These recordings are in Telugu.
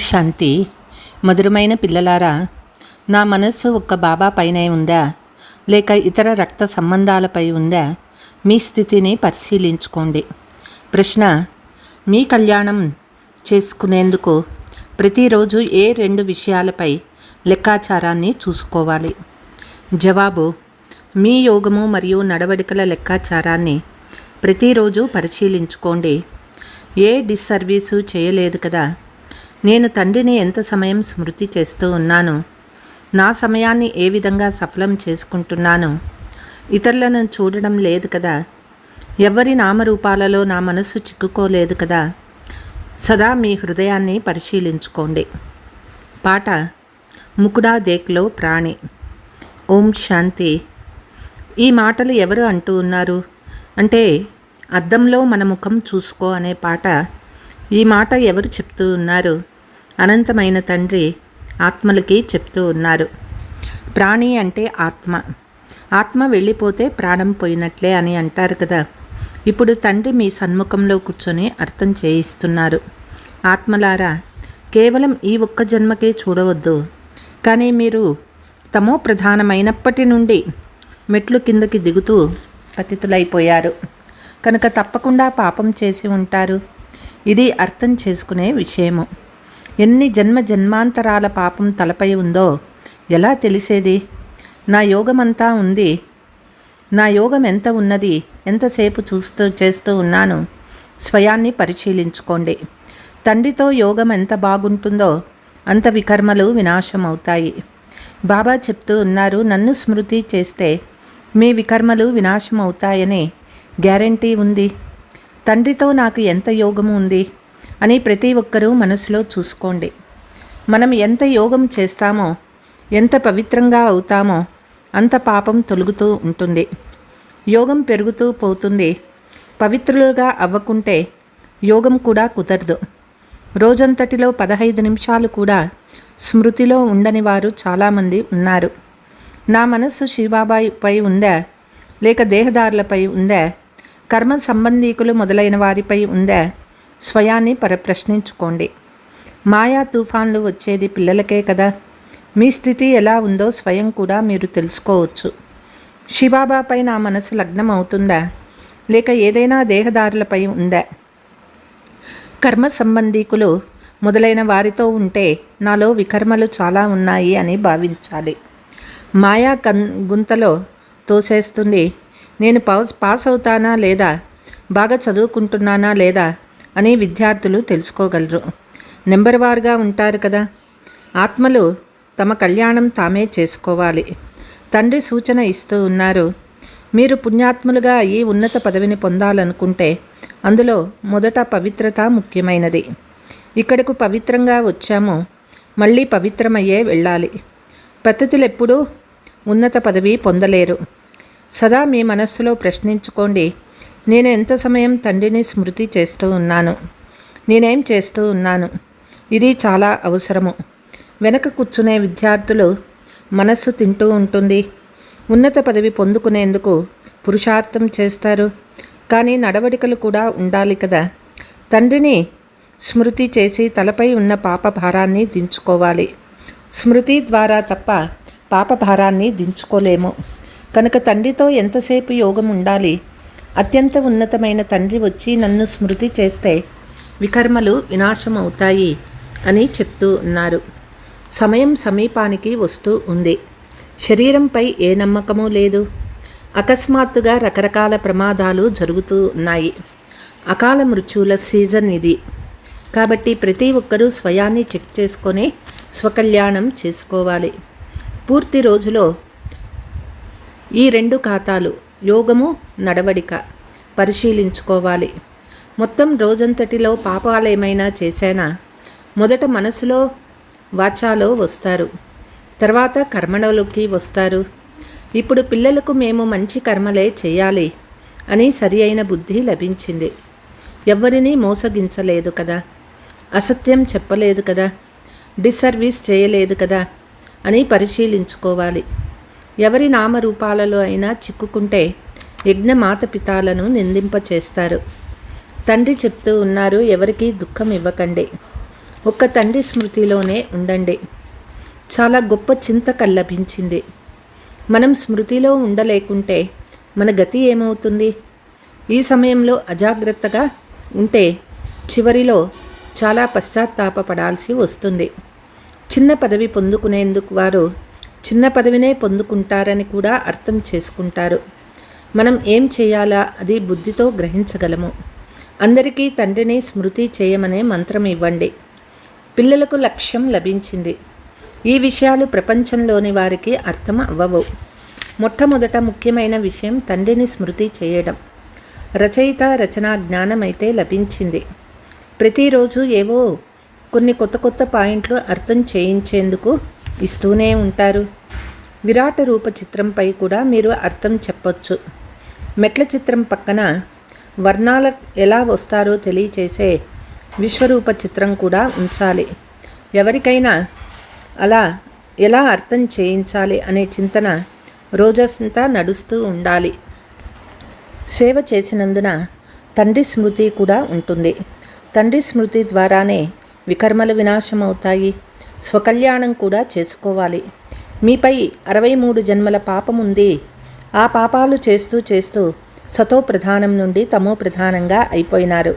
శాంతి. మధురమైన పిల్లలారా నా మనస్సు ఒక్క బాబా పైనే ఉందా? లేక ఇతర రక్త సంబంధాలపై ఉందా? మీ స్థితిని పరిశీలించుకోండి. ప్రశ్న మీ కళ్యాణం చేసుకునేందుకు ప్రతిరోజు ఏ రెండు విషయాలపై లెక్కాచారాన్ని చూసుకోవాలి? జవాబు మీ యోగము మరియు నడవడికల లెక్కాచారాన్ని ప్రతిరోజు పరిశీలించుకోండి. ఏ డిస్సర్వీసు చేయలేదు కదా? నేను తండ్రిని ఎంత సమయం స్మృతి చేస్తూ ఉన్నాను? నా సమయాన్ని ఏ విధంగా సఫలం చేసుకుంటున్నాను? ఇతరులను చూడడం లేదు కదా? ఎవరి నామరూపాలలో నా మనస్సు చిక్కుకోలేదు కదా? సదా మీ హృదయాన్ని పరిశీలించుకోండి. పాట ముకుడా దేక్లో ప్రాణి. ఓం శాంతి. ఈ మాటలు ఎవరు అంటూ ఉన్నారు? అంటే అద్దంలో మన ముఖం చూసుకో అనే పాట ఈ మాట ఎవరు చెప్తూ ఉన్నారు? అనంతమైన తండ్రి ఆత్మలకి చెప్తూ ఉన్నారు. ప్రాణి అంటే ఆత్మ. ఆత్మ వెళ్ళిపోతే ప్రాణం పోయినట్లే అని అంటారు కదా. ఇప్పుడు తండ్రి మీ సన్ముఖంలో కూర్చొని అర్థం చేయిస్తున్నారు. ఆత్మలారా కేవలం ఈ ఒక్క జన్మకే చూడవద్దు. కానీ మీరు తమో ప్రధానమైనప్పటి నుండి మెట్లు కిందకి దిగుతూ పతితులైపోయారు కనుక తప్పకుండా పాపం చేసి ఉంటారు. ఇది అర్థం చేసుకునే విషయము. ఎన్ని జన్మ జన్మాంతరాల పాపం తలపై ఉందో ఎలా తెలిసేది? నా యోగమంతా ఉంది. నా యోగం ఎంత ఉన్నది? ఎంతసేపు చూస్తూ చేస్తూ ఉన్నాను? స్వయాన్ని పరిశీలించుకోండి. తండ్రితో యోగం ఎంత బాగుంటుందో అంత వికర్మలు వినాశమవుతాయి. బాబా చెప్తూ ఉన్నారు నన్ను స్మృతి చేస్తే మీ వికర్మలు వినాశమవుతాయని గ్యారంటీ ఉంది. తండ్రితో నాకు ఎంత యోగము ఉంది? అని ప్రతి ఒక్కరూ మనసులో చూసుకోండి. మనం ఎంత యోగం చేస్తామో ఎంత పవిత్రంగా అవుతామో అంత పాపం తొలుగుతూ ఉంటుంది. యోగం పెరుగుతూ పోతుంది. పవిత్రులుగా అవ్వకుంటే యోగం కూడా కుదరదు. రోజంతటిలో పదహైదు నిమిషాలు కూడా స్మృతిలో ఉండని వారు చాలామంది ఉన్నారు. నా మనస్సు శివబాబాయిపై ఉందా? లేక దేహదారులపై ఉందా? కర్మ సంబంధీకులు మొదలైన వారిపై ఉందా? స్వయాన్ని పర ప్రశ్నించుకోండి మాయా తుఫాన్లు వచ్చేది పిల్లలకే కదా. మీ స్థితి ఎలా ఉందో స్వయం కూడా మీరు తెలుసుకోవచ్చు. శివాబాపై నా మనసు లగ్నం అవుతుందా లేక ఏదైనా దేహదారులపై ఉందా? కర్మ సంబంధీకులు మొదలైన వారితో ఉంటే నాలో వికర్మలు చాలా ఉన్నాయి అని భావించాలి. మాయా కన్ గుంతలో తోసేస్తుంది నేను పాస్ పాస్ అవుతానా లేదా? బాగా చదువుకుంటున్నానా లేదా? అని విద్యార్థులు తెలుసుకోగలరు. నెంబర్ వారుగా ఉంటారు కదా. ఆత్మలు తమ కళ్యాణం తామే చేసుకోవాలి. తండ్రి సూచన ఇస్తూ ఉన్నారు. మీరు పుణ్యాత్ములుగా అయ్యి ఉన్నత పదవిని పొందాలనుకుంటే అందులో మొదట పవిత్రత ముఖ్యమైనది. ఇక్కడకు పవిత్రంగా వచ్చాము. మళ్ళీ పవిత్రమయ్యే వెళ్ళాలి. పద్ధతులు ఎప్పుడూ ఉన్నత పదవి పొందలేరు. సదా మీ మనస్సులో ప్రశ్నించుకోండి. నేను ఎంత సమయం తండ్రిని స్మృతి చేస్తూ ఉన్నాను? నేనేం చేస్తూ ఉన్నాను? ఇది చాలా అవసరము. వెనక కూర్చునే విద్యార్థులు మనస్సు తింటూ ఉంటుంది. ఉన్నత పదవి పొందుకునేందుకు పురుషార్థం చేస్తారు. కానీ నడవడికలు కూడా ఉండాలి కదా. తండ్రిని స్మృతి చేసి తలపై ఉన్న పాప భారాన్ని దించుకోవాలి. స్మృతి ద్వారా తప్ప పాప భారాన్ని దించుకోలేము. కనుక తండ్రితో ఎంతసేపు యోగం ఉండాలి? అత్యంత ఉన్నతమైన తండ్రి వచ్చి నన్ను స్మృతి చేస్తే వికర్మలు వినాశం అవుతాయి అని చెప్తూ ఉన్నారు. సమయం సమీపానికి వస్తూ ఉంది. శరీరంపై ఏ నమ్మకమూ లేదు. అకస్మాత్తుగా రకరకాల ప్రమాదాలు జరుగుతూ ఉన్నాయి. అకాల మృత్యువుల సీజన్ ఇది. కాబట్టి ప్రతి ఒక్కరూ స్వయాన్ని చెక్ చేసుకొని స్వకల్యాణం చేసుకోవాలి. పూర్తి రోజులో ఈ రెండు ఖాతాలు యోగము నడవడిక పరిశీలించుకోవాలి. మొత్తం రోజంతటిలో పాపాలేమైనా చేశానా? మొదట మనసులో వాచాలో వస్తారు. తర్వాత కర్మలోకి వస్తారు. ఇప్పుడు పిల్లలకు మేము మంచి కర్మలే చేయాలి అని సరి అయిన బుద్ధి లభించింది. ఎవరినీ మోసగించలేదు కదా? అసత్యం చెప్పలేదు కదా? డిసర్వీస్ చేయలేదు కదా? అని పరిశీలించుకోవాలి. ఎవరి నామరూపాలలో అయినా చిక్కుకుంటే యజ్ఞ మాతపితాలను నిందింపచేస్తారు. తండ్రి చెప్తూ ఉన్నారు ఎవరికీ దుఃఖం ఇవ్వకండి. ఒక్క తండ్రి స్మృతిలోనే ఉండండి. చాలా గొప్ప చింత లభించింది. మనం స్మృతిలో ఉండలేకుంటే మన గతి ఏమవుతుంది? ఈ సమయంలో అజాగ్రత్తగా ఉంటే చివరిలో చాలా పశ్చాత్తాపపడాల్సి వస్తుంది. చిన్న పదవి పొందుకునేందుకు వారు చిన్న పదవినే పొందుకుంటారని కూడా అర్థం చేసుకుంటారు. మనం ఏం చేయాలా అది బుద్ధితో గ్రహించగలము. అందరికీ తండ్రిని స్మృతి చేయమనే మంత్రం ఇవ్వండి. పిల్లలకు లక్ష్యం లభించింది. ఈ విషయాలు ప్రపంచంలోని వారికి అర్థం అవ్వవు. మొట్టమొదట ముఖ్యమైన విషయం తండ్రిని స్మృతి చేయడం. రచయిత రచనా జ్ఞానమైతే లభించింది. ప్రతిరోజు ఏవో కొన్ని కొత్త కొత్త పాయింట్లు అర్థం చేయించేందుకు ఇస్తూనే ఉంటారు. విరాట రూప చిత్రంపై కూడా మీరు అర్థం చెప్పొచ్చు. మెట్ల చిత్రం పక్కన వర్ణాల ఎలా వస్తారో తెలియచేసే విశ్వరూప చిత్రం కూడా ఉంచాలి. ఎవరికైనా అలా ఎలా అర్థం చేయించాలి అనే చింతన రోజంతా నడుస్తూ ఉండాలి. సేవ చేసినందున తండ్రి స్మృతి కూడా ఉంటుంది. తండ్రి స్మృతి ద్వారానే వికర్మలు వినాశమవుతాయి. స్వకల్యాణం కూడా చేసుకోవాలి. మీపై అరవై మూడు జన్మల పాపం ఉంది. ఆ పాపాలు చేస్తూ చేస్తూ సతో ప్రధానం నుండి తమో ప్రధానంగా అయిపోయినారు.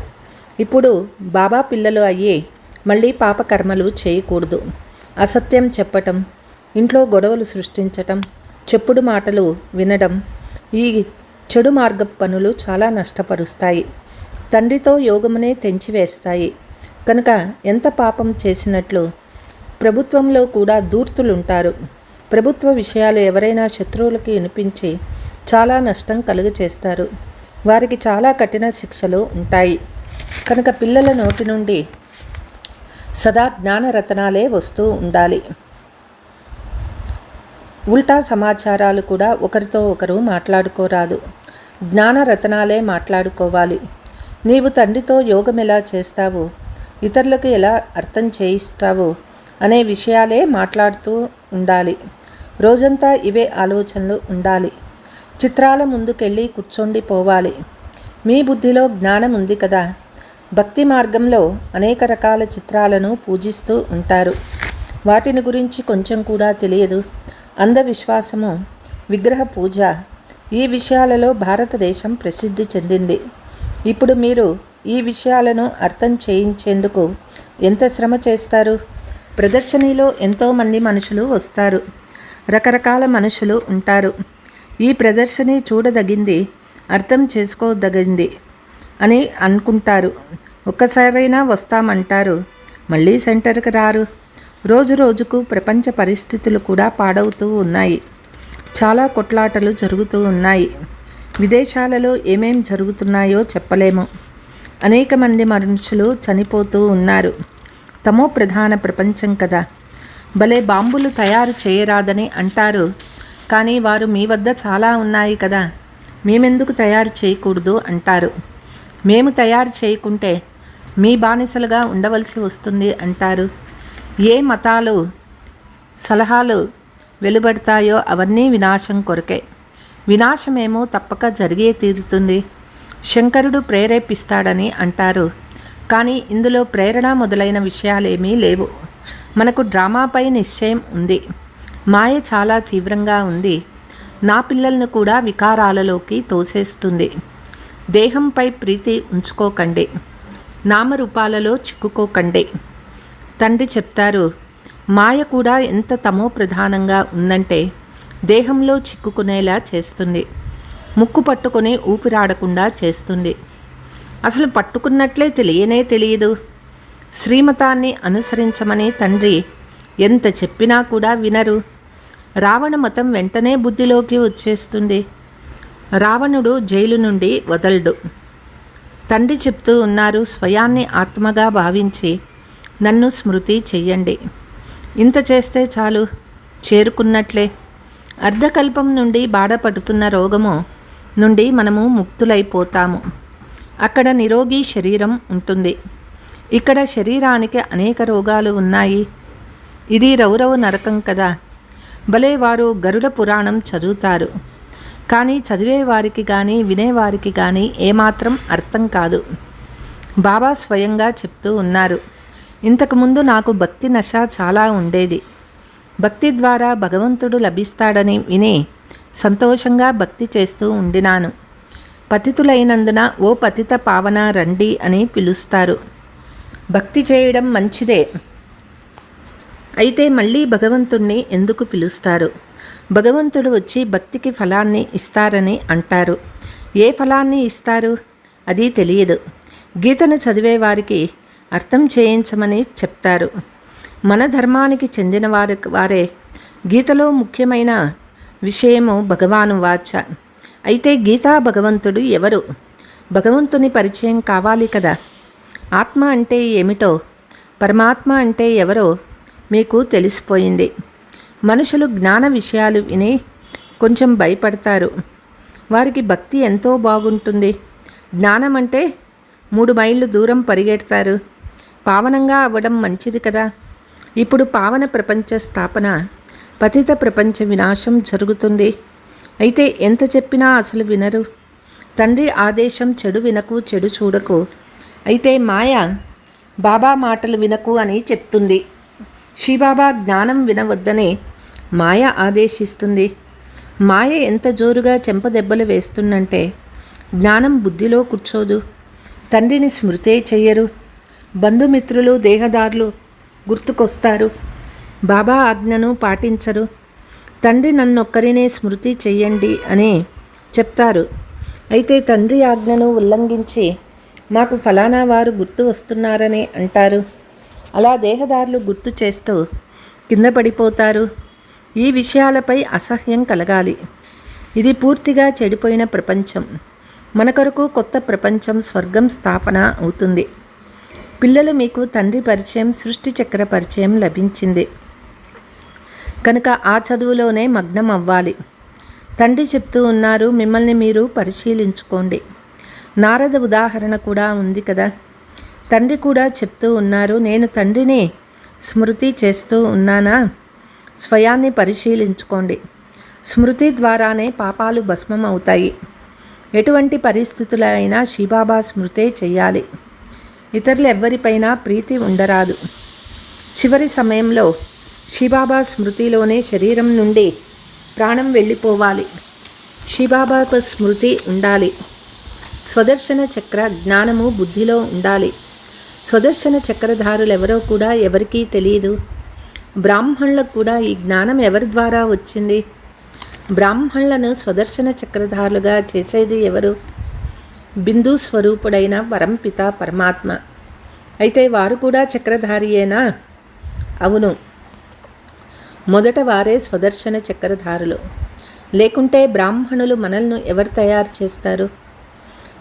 ఇప్పుడు బాబా పిల్లలు అయ్యి మళ్ళీ పాపకర్మలు చేయకూడదు. అసత్యం చెప్పటం ఇంట్లో గొడవలు సృష్టించటం చెప్పుడు మాటలు వినడం ఈ చెడు మార్గ పనులు చాలా నష్టపరుస్తాయి. తండ్రితో యోగమునే తెంచివేస్తాయి. కనుక ఎంత పాపం చేసినట్లు ప్రభుత్వంలో కూడా దూర్తులుంటారు. ప్రభుత్వ విషయాలు ఎవరైనా శత్రువులకి వినిపించి చాలా నష్టం కలుగచేస్తారు. వారికి చాలా కఠిన శిక్షలు ఉంటాయి. కనుక పిల్లల నోటి నుండి సదా జ్ఞానరతనాలే వస్తూ ఉండాలి. ఉల్టా సమాచారాలు కూడా ఒకరితో ఒకరు మాట్లాడుకోరాదు. జ్ఞానరతనాలే మాట్లాడుకోవాలి. నీవు తండ్రితో యోగం ఎలా చేస్తావు? ఇతరులకు ఎలా అర్థం చేయిస్తావు? అనే విషయాలే మాట్లాడుతూ ఉండాలి. రోజంతా ఇవే ఆలోచనలు ఉండాలి. చిత్రాల ముందుకెళ్ళి కూర్చోండి పోవాలి. మీ బుద్ధిలో జ్ఞానం ఉంది కదా. భక్తి మార్గంలో అనేక రకాల చిత్రాలను పూజిస్తూ ఉంటారు. వాటిని గురించి కొంచెం కూడా తెలియదు. అంధవిశ్వాసము విగ్రహ పూజ ఈ విషయాలలో భారతదేశం ప్రసిద్ధి చెందింది. ఇప్పుడు మీరు ఈ విషయాలను అర్థం చేయించేందుకు ఎంత శ్రమ చేస్తారు? ప్రదర్శనలో ఎంతోమంది మనుషులు వస్తారు. రకరకాల మనుషులు ఉంటారు. ఈ ప్రదర్శని చూడదగింది అర్థం చేసుకోదగింది అని అనుకుంటారు. ఒక్కసారైనా వస్తామంటారు. మళ్ళీ సెంటర్కి రారు. రోజు రోజుకు ప్రపంచ పరిస్థితులు కూడా పాడవుతూ ఉన్నాయి. చాలా కొట్లాటలు జరుగుతూ ఉన్నాయి. విదేశాలలో ఏమేం జరుగుతున్నాయో చెప్పలేము. అనేక మంది మనుషులు చనిపోతూ ఉన్నారు. తమో ప్రధాన ప్రపంచం కదా. భలే బాంబులు తయారు చేయరాదని అంటారు. కానీ వారు మీ వద్ద చాలా ఉన్నాయి కదా. మేమెందుకు తయారు చేయకూడదు అంటారు. మేము తయారు చేయకుంటే మీ బానిసలుగా ఉండవలసి వస్తుంది అంటారు. ఏ మతాలు సలహాలు వెలువడతాయో అవన్నీ వినాశం కొరకే. వినాశమేమో తప్పక జరిగే తీరుతుంది. శంకరుడు ప్రేరేపిస్తాడని అంటారు. కానీ ఇందులో ప్రేరణ మొదలైన విషయాలేమీ లేవు. మనకు డ్రామాపై నిశ్చయం ఉంది. మాయ చాలా తీవ్రంగా ఉంది. నా పిల్లలను కూడా వికారాలలోకి తోసేస్తుంది. దేహంపై ప్రీతి ఉంచుకోకండి. నామరూపాలలో చిక్కుకోకండి. తండ్రి చెప్తారు మాయ కూడా ఎంత తమో ప్రధానంగా ఉందంటే దేహంలో చిక్కుకునేలా చేస్తుంది. ముక్కు పట్టుకొని ఊపిరాడకుండా చేస్తుంది. అసలు పట్టుకున్నట్లే తెలియనే తెలియదు. శ్రీమతాన్ని అనుసరించమని తండ్రి ఎంత చెప్పినా కూడా వినరు. రావణ మతం వెంటనే బుద్ధిలోకి వచ్చేస్తుంది. రావణుడు జైలు నుండి వదలడు. తండ్రి చెప్తూ ఉన్నారు స్వయాన్ని ఆత్మగా భావించి నన్ను స్మృతి చెయ్యండి. ఇంత చేస్తే చాలు చేరుకున్నట్లే. అర్ధకల్పం నుండి బాధపడుతున్న రోగము నుండి మనము ముక్తులైపోతాము. అక్కడ నిరోగి శరీరం ఉంటుంది. ఇక్కడ శరీరానికి అనేక రోగాలు ఉన్నాయి. ఇది రౌరవ నరకం కదా. భలే వారు గరుడ పురాణం చదువుతారు. కానీ చదివేవారికి కానీ వినేవారికి కానీ ఏమాత్రం అర్థం కాదు. బాబా స్వయంగా చెప్తూ ఉన్నారు. ఇంతకుముందు నాకు భక్తి నశ చాలా ఉండేది. భక్తి ద్వారా భగవంతుడు లభిస్తాడని విని సంతోషంగా భక్తి చేస్తూ ఉండినాను. పతితులైనందున ఓ పతిత పావన రండి అని పిలుస్తారు. భక్తి చేయడం మంచిదే. అయితే మళ్ళీ భగవంతుణ్ణి ఎందుకు పిలుస్తారు? భగవంతుడు వచ్చి భక్తికి ఫలాన్ని ఇస్తారని అంటారు. ఏ ఫలాన్ని ఇస్తారు? అది తెలియదు. గీతను చదివే వారికి అర్థం చేయించమని చెప్తారు. మన ధర్మానికి చెందిన వారి వారే గీతలో ముఖ్యమైన విషయము భగవాను వాచ. అయితే గీతా భగవంతుడు ఎవరు? భగవంతుని పరిచయం కావాలి కదా. ఆత్మ అంటే ఏమిటో? పరమాత్మ అంటే ఎవరో మీకు తెలిసిపోయింది. మనుషులు జ్ఞాన విషయాలు విని కొంచెం భయపడతారు. వారికి భక్తి ఎంతో బాగుంటుంది. జ్ఞానం అంటే మూడు మైళ్ళు దూరం పరిగెడతారు. పావనంగా అవ్వడం మంచిది కదా. ఇప్పుడు పావన ప్రపంచ స్థాపన పతిత ప్రపంచ వినాశం జరుగుతుంది. అయితే ఎంత చెప్పినా అసలు వినరు. తండ్రి ఆదేశం చెడు వినకు చెడు చూడకు. అయితే మాయ బాబా మాటలు వినకు అని చెప్తుంది. శ్రీబాబా జ్ఞానం వినవద్దని మాయ ఆదేశిస్తుంది. మాయ ఎంత జోరుగా చెంపదెబ్బలు వేస్తుందంటే జ్ఞానం బుద్ధిలో కూర్చోదు. తండ్రిని స్మృతే చెయ్యరు. బంధుమిత్రులు దేహదారులు గుర్తుకొస్తారు. బాబా ఆజ్ఞను పాటించరు. తండ్రి నన్నొక్కరినే స్మృతి చెయ్యండి అని చెప్తారు. అయితే తండ్రి ఆజ్ఞను ఉల్లంఘించి మాకు ఫలానా వారు గుర్తు వస్తున్నారని అంటారు. అలా దేహదారులు గుర్తు చేస్తూ కింద పడిపోతారు. ఈ విషయాలపై అసహ్యం కలగాలి. ఇది పూర్తిగా చెడిపోయిన ప్రపంచం. మన కొరకు కొత్త ప్రపంచం స్వర్గం స్థాపన అవుతుంది. పిల్లలు మీకు తండ్రి పరిచయం సృష్టి చక్ర పరిచయం లభించింది. కనుక ఆ చదువులోనే మగ్నం అవ్వాలి. తండ్రి చెప్తూ ఉన్నారు మిమ్మల్ని మీరు పరిశీలించుకోండి. నారద ఉదాహరణ కూడా ఉంది కదా. తండ్రి కూడా చెప్తూ ఉన్నారు నేను తండ్రిని స్మృతి చేస్తూ ఉన్నానా? స్వయాన్ని పరిశీలించుకోండి. స్మృతి ద్వారానే పాపాలు భస్మం అవుతాయి. ఎటువంటి పరిస్థితులైనా శిబాబా స్మృతే చేయాలి. ఇతరులు ఎవ్వరిపైనా ప్రీతి ఉండరాదు. చివరి సమయంలో శిబాబా స్మృతిలోనే శరీరం నుండి ప్రాణం వెళ్ళిపోవాలి. శిబాబాకు స్మృతి ఉండాలి. స్వదర్శన చక్ర జ్ఞానము బుద్ధిలో ఉండాలి. స్వదర్శన చక్రధారులు ఎవరో కూడా ఎవరికీ తెలియదు బ్రాహ్మణులకు కూడా ఈ జ్ఞానం ఎవరి ద్వారా వచ్చింది? బ్రాహ్మణులను స్వదర్శన చక్రధారులుగా చేసేది ఎవరు? బిందు స్వరూపుడైన పరంపిత పరమాత్మ. అయితే వారు కూడా చక్రధారియేనా అవును. మొదట వారే స్వదర్శన చక్రధారులు. లేకుంటే బ్రాహ్మణులు మనల్ని ఎవరు తయారు చేస్తారు?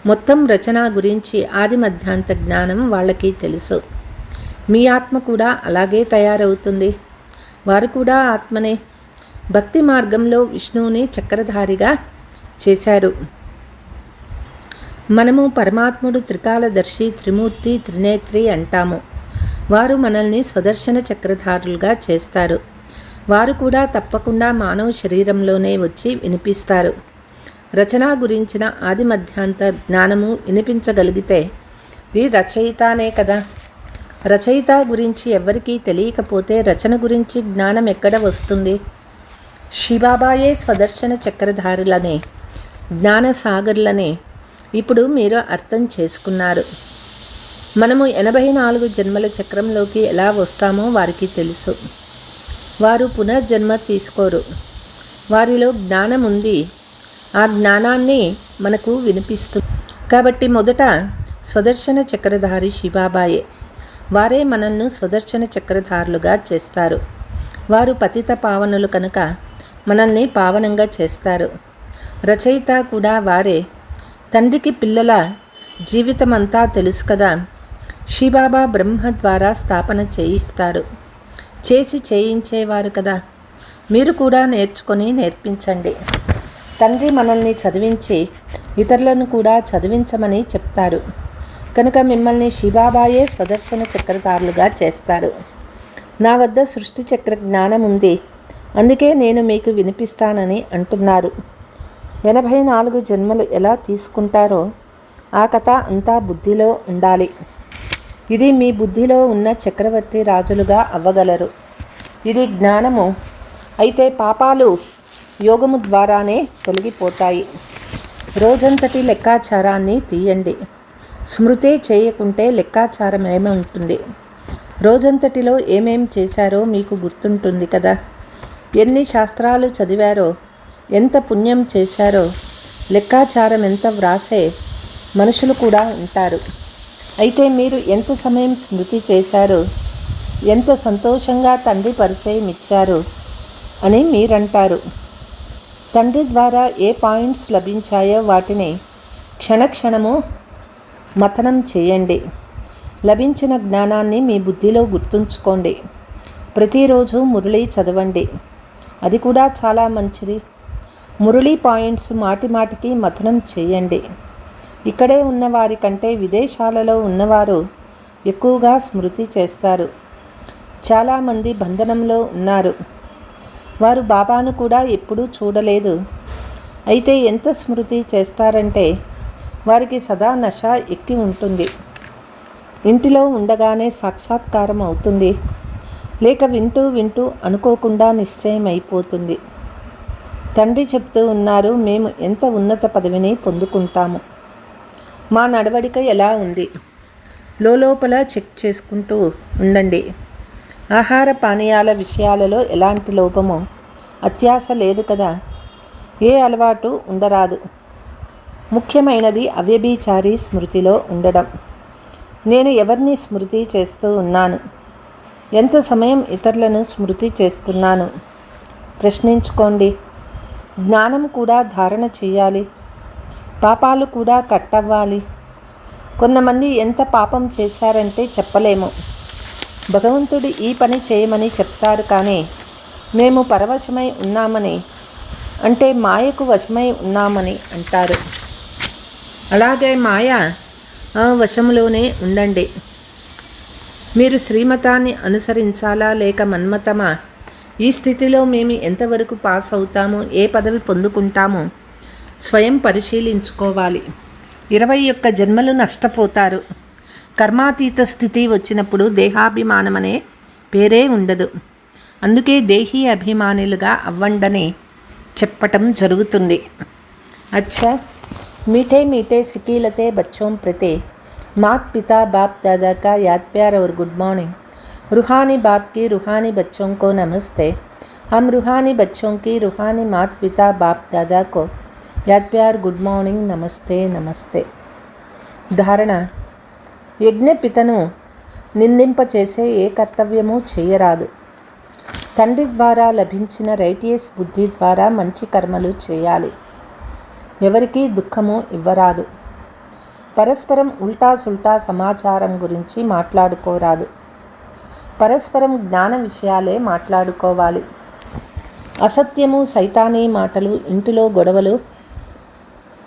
మొత్తం రచన గురించి ఆది మధ్యాంత జ్ఞానం వాళ్ళకి తెలుసు. మీ ఆత్మ కూడా అలాగే తయారవుతుంది. వారు కూడా ఆత్మనే. భక్తి మార్గంలో విష్ణువుని చక్రధారిగా చేశారు. మనము పరమాత్ముడు త్రికాలదర్శి త్రిమూర్తి త్రినేత్రి అంటాము. వారు మనల్ని స్వదర్శన చక్రధారులుగా చేస్తారు. వారు కూడా తప్పకుండా మానవ శరీరంలోనే వచ్చి వినిపిస్తారు. రచన గురించిన ఆది మధ్యాంత జ్ఞానము వినిపించగలిగితే ఇది రచయితనే కదా. రచయిత గురించి ఎవ్వరికీ తెలియకపోతే రచన గురించి జ్ఞానం ఎక్కడ వస్తుంది? శివాబాయే స్వదర్శన చక్రధారులనే జ్ఞానసాగర్లనే. ఇప్పుడు మీరు అర్థం చేసుకున్నారు. మనము ఎనభై నాలుగు జన్మల చక్రంలోకి ఎలా వస్తామో వారికి తెలుసు. వారు పునర్జన్మ తీసుకోరు. వారిలో జ్ఞానం ఉంది ఆ జ్ఞానాన్ని మనకు వినిపిస్తుంది కాబట్టి మొదట స్వదర్శన చక్రధారి శిబాబాయే వారే మనల్ని స్వదర్శన చక్రధారులుగా చేస్తారు. వారు పతిత పావనులు కనుక మనల్ని పావనంగా చేస్తారు. రచయిత కూడా వారే. తండ్రికి పిల్లల జీవితమంతా తెలుసు కదా. శిబాబా బ్రహ్మ ద్వారా స్థాపన చేయిస్తారు. చేసి చేయించేవారు కదా. మీరు కూడా నేర్చుకొని నేర్పించండి. తండ్రి మనల్ని చదివించి ఇతరులను కూడా చదివించమని చెప్తారు. కనుక మిమ్మల్ని శివాబాయే స్వదర్శన చక్రధారులుగా చేస్తారు. నా వద్ద సృష్టి చక్ర జ్ఞానం ఉంది. అందుకే నేను మీకు వినిపిస్తానని అంటున్నారు. ఎనభై నాలుగు జన్మలు ఎలా తీసుకుంటారో ఆ కథ అంతా బుద్ధిలో ఉండాలి. ఇది మీ బుద్ధిలో ఉన్న చక్రవర్తి రాజులుగా అవ్వగలరు. ఇది జ్ఞానము. అయితే పాపాలు యోగము ద్వారానే తొలగిపోతాయి. రోజంతటి లెక్కాచారాన్ని తీయండి. స్మృతే చేయకుంటే లెక్కాచారం ఏమి ఉంటుంది? రోజంతటిలో ఏమేం చేశారో మీకు గుర్తుంటుంది కదా? ఎన్ని శాస్త్రాలు చదివారో ఎంత పుణ్యం చేశారో లెక్కాచారం ఎంత వ్రాసే మనుషులు కూడా ఉంటారు. అయితే మీరు ఎంత సమయం స్మృతి చేశారు? ఎంత సంతోషంగా తండ్రి పరిచయం ఇచ్చారు? అని మీరంటారు. తండ్రి ద్వారా ఏ పాయింట్స్ లభించాయో వాటిని క్షణక్షణము మథనం చేయండి. లభించిన జ్ఞానాన్ని మీ బుద్ధిలో గుర్తుంచుకోండి. ప్రతిరోజు మురళి చదవండి. అది కూడా చాలా మంచిది. మురళి పాయింట్స్ మాటి మాటికి మథనం చేయండి. ఇక్కడే ఉన్నవారి కంటే విదేశాలలో ఉన్నవారు ఎక్కువగా స్మృతి చేస్తారు. చాలామంది బంధనంలో ఉన్నారు. వారు బాబాను కూడా ఎప్పుడూ చూడలేదు. అయితే ఎంత స్మృతి చేస్తారంటే వారికి సదా నష ఎక్కి ఉంటుంది. ఇంటిలో ఉండగానే సాక్షాత్కారం అవుతుంది. లేక వింటూ వింటూ అనుకోకుండా నిశ్చయం అయిపోతుంది తండ్రి చెప్తూ ఉన్నారు మేము ఎంత ఉన్నత పదవిని పొందుకుంటాము. మా నడవడిక ఎలా ఉంది? లోపల చెక్ చేసుకుంటూ ఉండండి. ఆహార పానీయాల విషయాలలో ఎలాంటి లోపమో అత్యాశ లేదు కదా. ఏ అలవాటు ఉండరాదు. ముఖ్యమైనది అవ్యభిచారి స్మృతిలో ఉండడం. నేను ఎవరిని స్మృతి చేస్తూ ఉన్నాను? ఎంత సమయం ఇతరులను స్మృతి చేస్తున్నాను? ప్రశ్నించుకోండి. జ్ఞానం కూడా ధారణ చేయాలి. పాపాలు కూడా కట్టవ్వాలి. కొంతమంది ఎంత పాపం చేశారంటే చెప్పలేము. భగవంతుడు ఈ పని చేయమని చెప్తారు కానీ మేము పరవశమై ఉన్నామని అంటే మాయకు వశమై ఉన్నామని అంటారు. అలాగే మాయ ఆ వశంలోనే ఉండండి. మీరు శ్రీమతాన్ని అనుసరించాలా లేక మన్మతమా ఈ స్థితిలో మేము ఎంతవరకు పాస్ అవుతామో ఏ పదవి పొందుకుంటామో స్వయం పరిశీలించుకోవాలి ఇరవై ఒక్క జన్మలు నష్టపోతారు కర్మాతీత స్థితి వచ్చినప్పుడు దేహాభిమానం అనే పేరే ఉండదు అందుకే దేహీ అభిమానులుగా అవ్వండని చెప్పటం జరుగుతుంది అచ్చా मीठे मीठे सिकीलते बच्चों प्रति मात पिता बाप दादा का याद प्यार और गुड मॉर्निंग रूहानी बाप की रूहानी बच्चों को नमस्ते हम रूहानी बच्चों की रूहानी मात पिता बाप दादा को યાદપ્યાર గుడ్ మార్నింగ్ నమస్తే నమస్తే. ధారణ యజ్ఞపితను నిందింపచేసే ఏ కర్తవ్యమూ చేయరాదు. తండ్రి ద్వారా లభించిన రైటియస్ బుద్ధి ద్వారా మంచి కర్మలు చేయాలి. ఎవరికీ దుఃఖము ఇవ్వరాదు. పరస్పరం ఉల్టా సుల్టా సమాచారం గురించి మాట్లాడుకోరాదు. పరస్పరం జ్ఞాన విషయాలే మాట్లాడుకోవాలి. అసత్యము సైతానీ మాటలు ఇంటిలో గొడవలు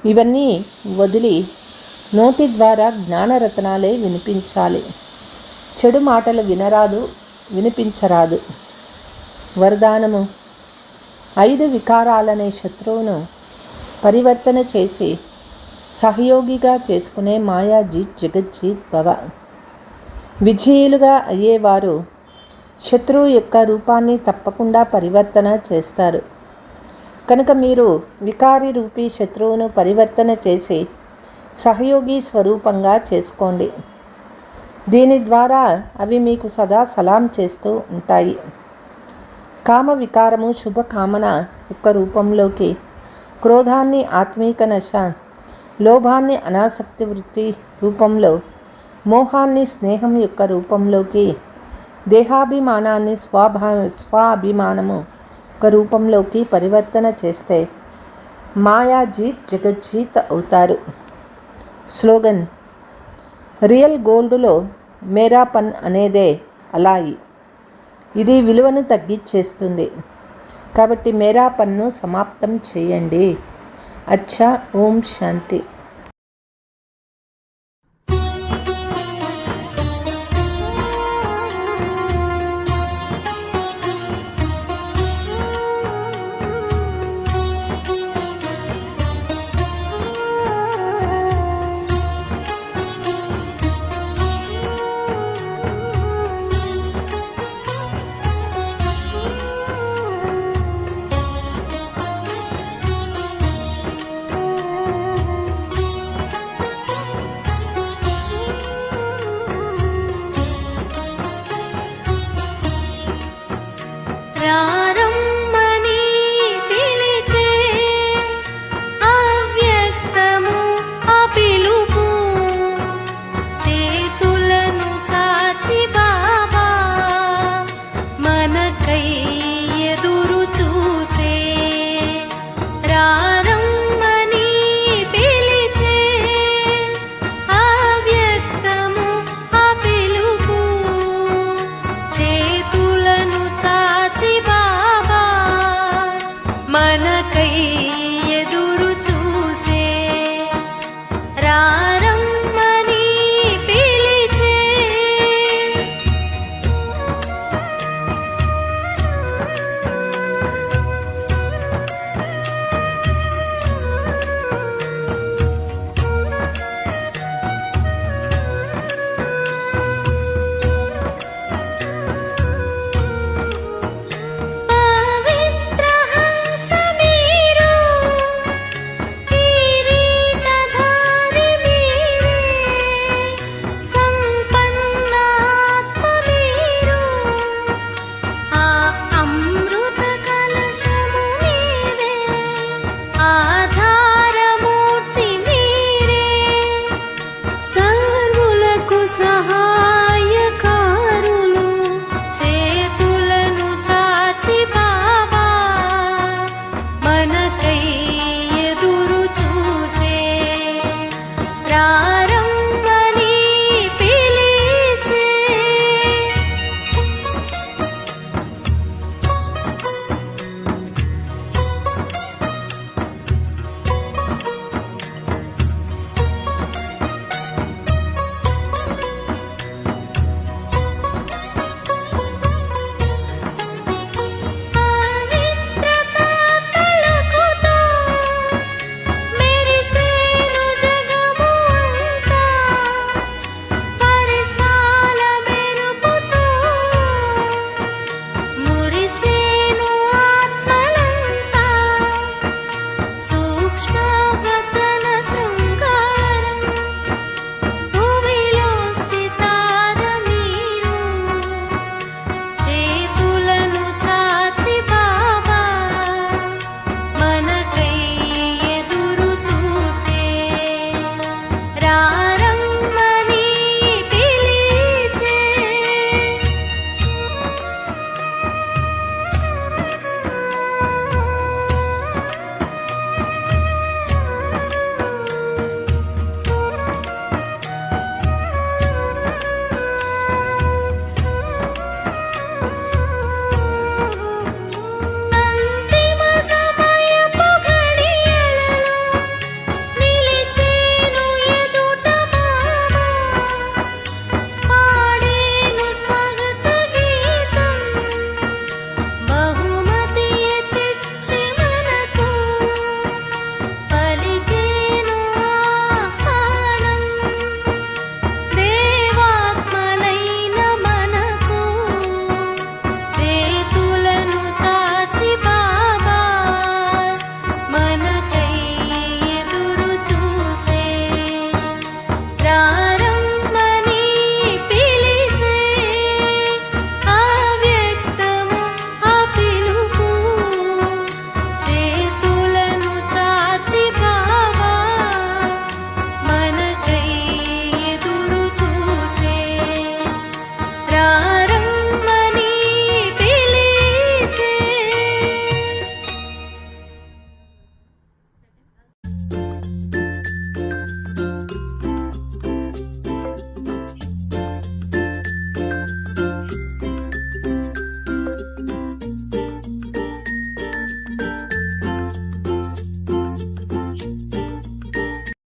ఇవన్నీ వదిలి నోటి ద్వారా జ్ఞానరత్నాలే వినిపించాలి. చెడు మాటలు వినరాదు వినిపించరాదు. వరదానము. ఐదు వికారాలనే శత్రువును పరివర్తన చేసి సహయోగిగా చేసుకునే మాయాజీత్ జగజ్జీత్ భవ. విజయులుగా అయ్యేవారు శత్రువు యొక్క రూపాన్ని తప్పకుండా పరివర్తన చేస్తారు. కనుక మీరు వికారి రూపీ శత్రువును పరివర్తన చేసి సహయోగి స్వరూపంగా చేసుకోండి. దీని ద్వారా అవి మీకు సదా సలాం చేస్తూ ఉంటాయి. కామ వికారము శుభకామన యొక్క రూపంలోకి క్రోధాన్ని ఆత్మీక నశ లోభాన్ని అనాసక్తి వృత్తి రూపంలో మోహాన్ని స్నేహం యొక్క రూపంలోకి దేహాభిమానాన్ని స్వాభా స్వాభిమానము ఒక రూపంలోకి పరివర్తన చేస్తే మాయాజీత్ జగజ్జీత్ అవుతారు. స్లోగన్ రియల్ గోల్డ్లో మేరా పన్ అనేదే అలాయి. ఇది విలువను తగ్గించేస్తుంది కాబట్టి మేరా పన్ను సమాప్తం చేయండి. అచ్చా ఓం శాంతి.